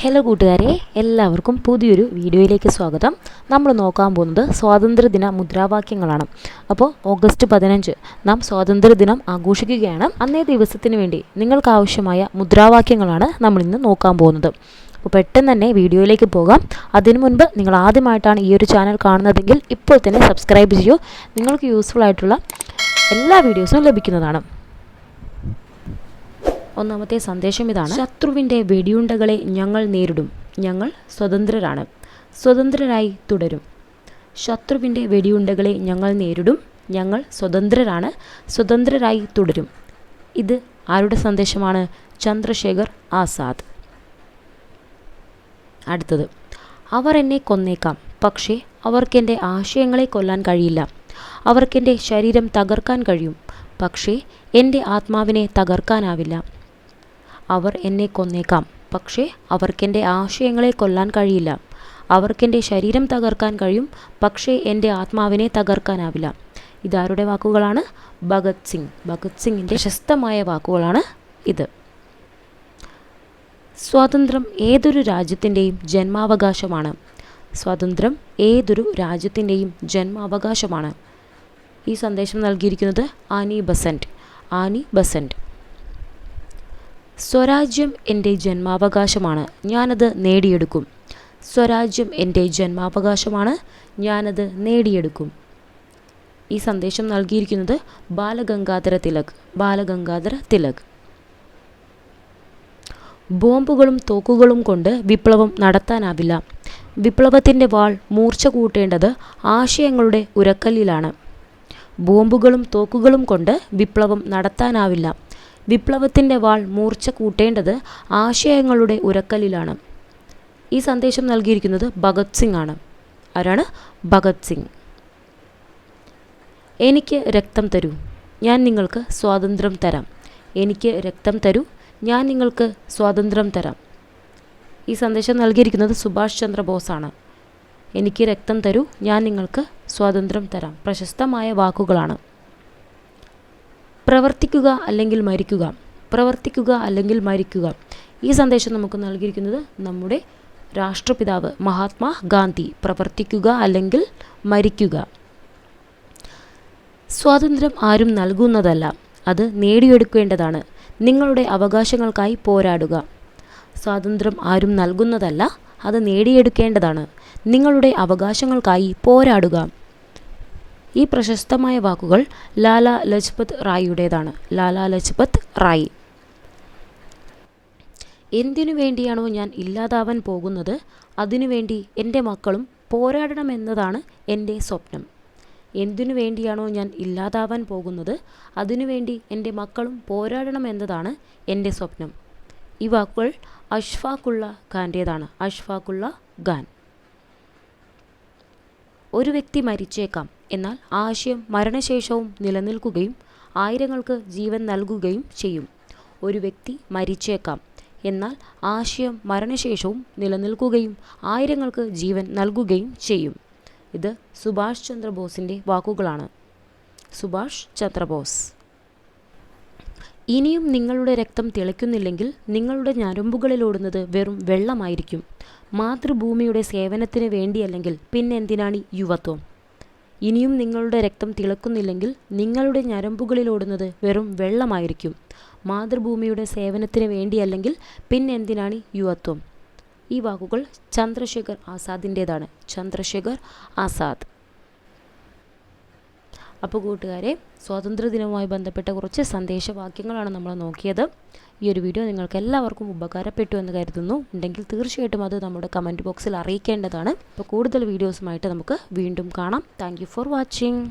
Hello കൂട്ടുകാരെ. എല്ലാവർക്കും പുതിയൊരു വീഡിയോയിലേക്ക് സ്വാഗതം. നമ്മൾ നോക്കാൻ പോകുന്നത് സ്വാതന്ത്ര്യദിന മുദ്രാവാക്യങ്ങളാണ്. അപ്പോൾ ഓഗസ്റ്റ് പതിനഞ്ച് നാം സ്വാതന്ത്ര്യദിനം ആഘോഷിക്കുകയാണ്. അന്നേ ദിവസത്തിന് വേണ്ടി നിങ്ങൾക്ക് ആവശ്യമായ മുദ്രാവാക്യങ്ങളാണ് നമ്മൾ ഇന്ന് നോക്കാൻ പോകുന്നത്. അപ്പോൾ പെട്ടെന്ന് തന്നെ വീഡിയോയിലേക്ക് പോകാം. അതിനു മുൻപ് നിങ്ങൾ ആദ്യമായിട്ടാണ് ഈ ഒരു ചാനൽ കാണുന്നതെങ്കിൽ ഇപ്പോൾ തന്നെ സബ്സ്ക്രൈബ് ചെയ്യൂ. നിങ്ങൾക്ക് യൂസ്ഫുൾ ആയിട്ടുള്ള എല്ലാ വീഡിയോസും ലഭിക്കുന്നതാണ്. ഒന്നാമത്തെ സന്ദേശം ഇതാണ്. ശത്രുവിന്റെ വെടിയുണ്ടകളെ ഞങ്ങൾ നേരിടും. ഞങ്ങൾ സ്വതന്ത്രരാണ്. സ്വതന്ത്രരായി തുടരും. ശത്രുവിന്റെ വെടിയുണ്ടകളെ ഞങ്ങൾ നേരിടും. ഞങ്ങൾ സ്വതന്ത്രരാണ്. സ്വതന്ത്രരായി തുടരും. ഇത് ആരുടെ സന്ദേശമാണ്? ചന്ദ്രശേഖർ ആസാദ്. അടുത്തത്. അവർ എന്നെ കൊന്നേക്കാം. പക്ഷേ അവർക്കെന്റെ ആശയങ്ങളെ കൊല്ലാൻ കഴിയില്ല. അവർക്കെന്റെ ശരീരം തകർക്കാൻ കഴിയും. പക്ഷേ എന്റെ ആത്മാവിനെ തകർക്കാനാവില്ല. അവർ എന്നെ കൊന്നേക്കാം. പക്ഷേ അവർക്കെന്റെ ആശയങ്ങളെ കൊല്ലാൻ കഴിയില്ല. അവർക്കെന്റെ ശരീരം തകർക്കാൻ കഴിയും. പക്ഷേ എന്റെ ആത്മാവിനെ തകർക്കാനാവില്ല. ഇതാരുടെ വാക്കുകളാണ്? ഭഗത് സിംഗ്. ഭഗത് സിംഗിന്റെ പ്രശസ്തമായ വാക്കുകളാണ് ഇത്. സ്വാതന്ത്ര്യം ഏതൊരു രാജ്യത്തിന്റെയും ജന്മാവകാശമാണ്. സ്വാതന്ത്ര്യം ഏതൊരു രാജ്യത്തിന്റെയും ജന്മാവകാശമാണ്. ഈ സന്ദേശം നൽകിയിരിക്കുന്നത് ആനി ബസന്റ്. Annie Besant. സ്വരാജ്യം എന്റെ ജന്മാവകാശമാണ് ഞാനത് നേടിയെടുക്കും. സ്വരാജ്യം എന്റെ ജന്മാവകാശമാണ് ഞാനത് നേടിയെടുക്കും. ഈ സന്ദേശം നൽകിയിരിക്കുന്നത് ബാലഗംഗാധര തിലക് ബാലഗംഗാധര തിലക്. ബോംബുകളും തോക്കുകളും കൊണ്ട് വിപ്ലവം നടത്താനാവില്ല. വിപ്ലവത്തിന്റെ വാൾ മൂർച്ച കൂട്ടേണ്ടത് ആശയങ്ങളുടെ ഉരക്കല്ലിലാണ്. ബോംബുകളും തോക്കുകളും കൊണ്ട് വിപ്ലവം നടത്താനാവില്ല. വിപ്ലവത്തിന്റെ വാൾ മൂർച്ച കൂട്ടേണ്ടത് ആശയങ്ങളുടെ ഉരക്കലിലാണ്. ഈ സന്ദേശം നൽകിയിരിക്കുന്നത് ഭഗത് സിംഗ് ആണ് ആരാണ്? ഭഗത് സിംഗ്. എനിക്ക് രക്തം തരൂ. ഞാൻ നിങ്ങൾക്ക് സ്വാതന്ത്ര്യം തരാം. എനിക്ക് രക്തം തരൂ. ഞാൻ നിങ്ങൾക്ക് സ്വാതന്ത്ര്യം തരാം. ഈ സന്ദേശം നൽകിയിരിക്കുന്നത് സുഭാഷ് ചന്ദ്രബോസാണ് എനിക്ക് രക്തം തരൂ. ഞാൻ നിങ്ങൾക്ക് സ്വാതന്ത്ര്യം തരാം. പ്രശസ്തമായ വാക്കുകളാണ്. പ്രവർത്തിക്കുക അല്ലെങ്കിൽ മരിക്കുക. പ്രവർത്തിക്കുക അല്ലെങ്കിൽ മരിക്കുക. ഈ സന്ദേശം നമുക്ക് നൽകിയിരിക്കുന്നത് നമ്മുടെ രാഷ്ട്രപിതാവ് മഹാത്മാ ഗാന്ധി. പ്രവർത്തിക്കുക അല്ലെങ്കിൽ മരിക്കുക. സ്വാതന്ത്ര്യം ആരും നൽകുന്നതല്ല. അത് നേടിയെടുക്കേണ്ടതാണ്. നിങ്ങളുടെ അവകാശങ്ങൾക്കായി പോരാടുക. സ്വാതന്ത്ര്യം ആരും നൽകുന്നതല്ല. അത് നേടിയെടുക്കേണ്ടതാണ്. നിങ്ങളുടെ അവകാശങ്ങൾക്കായി പോരാടുക. ഈ പ്രശസ്തമായ വാക്കുകൾ ലാല ലജ്പത് റായിയുടേതാണ്. ലാല ലജ്പത് റായി. എന്തിനു വേണ്ടിയാണോ ഞാൻ ഇല്ലാതാവാൻ പോകുന്നത്? അതിനുവേണ്ടി എന്റെ മക്കളും പോരാടണമെന്നതാണ് എന്റെ സ്വപ്നം. എന്തിനു വേണ്ടിയാണോ ഞാൻ ഇല്ലാതാവാൻ പോകുന്നത്? അതിനുവേണ്ടി എന്റെ മക്കളും പോരാടണമെന്നതാണ് എന്റെ സ്വപ്നം. ഈ വാക്കുകൾ അഷ്ഫാഖുള്ള ഖാന്റേതാണ് അഷ്ഫാഖുള്ള ഖാൻ. ഒരു വ്യക്തി മരിച്ചേക്കാം. എന്നാൽ ആശയം മരണശേഷവും നിലനിൽക്കുകയും ആയിരങ്ങൾക്ക് ജീവൻ നൽകുകയും ചെയ്യും. ഒരു വ്യക്തി മരിച്ചേക്കാം. എന്നാൽ ആശയം മരണശേഷവും നിലനിൽക്കുകയും ആയിരങ്ങൾക്ക് ജീവൻ നൽകുകയും ചെയ്യും. ഇത് സുഭാഷ് ചന്ദ്രബോസിന്റെ വാക്കുകളാണ്. സുഭാഷ് ചന്ദ്രബോസ്. ഇനിയും നിങ്ങളുടെ രക്തം തിളയ്ക്കുന്നില്ലെങ്കിൽ നിങ്ങളുടെ ഞരമ്പുകളിലോടുന്നത് വെറും വെള്ളമായിരിക്കും. മാതൃഭൂമിയുടെ സേവനത്തിന് വേണ്ടിയല്ലെങ്കിൽ പിന്നെന്തിനാണ് യുവത്വം? ഇനിയും നിങ്ങളുടെ രക്തം തിളക്കുന്നില്ലെങ്കിൽ നിങ്ങളുടെ ഞരമ്പുകളിലോടുന്നത് വെറും വെള്ളമായിരിക്കും. മാതൃഭൂമിയുടെ സേവനത്തിന് വേണ്ടിയല്ലെങ്കിൽ പിന്നെന്തിനാണ് യുവത്വം? ഈ വാക്കുകൾ ചന്ദ്രശേഖർ ആസാദിന്റേതാണ്. ചന്ദ്രശേഖർ ആസാദ്. അപ്പോൾ കൂട്ടുകാരെ സ്വാതന്ത്ര്യദിനവുമായി ബന്ധപ്പെട്ട കുറച്ച് സന്ദേശവാക്യങ്ങളാണ് നമ്മൾ നോക്കിയത്. ഈ ഒരു വീഡിയോ നിങ്ങൾക്ക് എല്ലാവർക്കും ഉപകാരപ്പെട്ടു എന്ന് കരുതുന്നു. ഉണ്ടെങ്കിൽ തീർച്ചയായിട്ടും അത് നമ്മുടെ കമന്റ് ബോക്സിൽ അറിയിക്കേണ്ടതാണ്. അപ്പോൾ കൂടുതൽ വീഡിയോസുമായിട്ട് നമുക്ക് വീണ്ടും കാണാം. Thank for watching.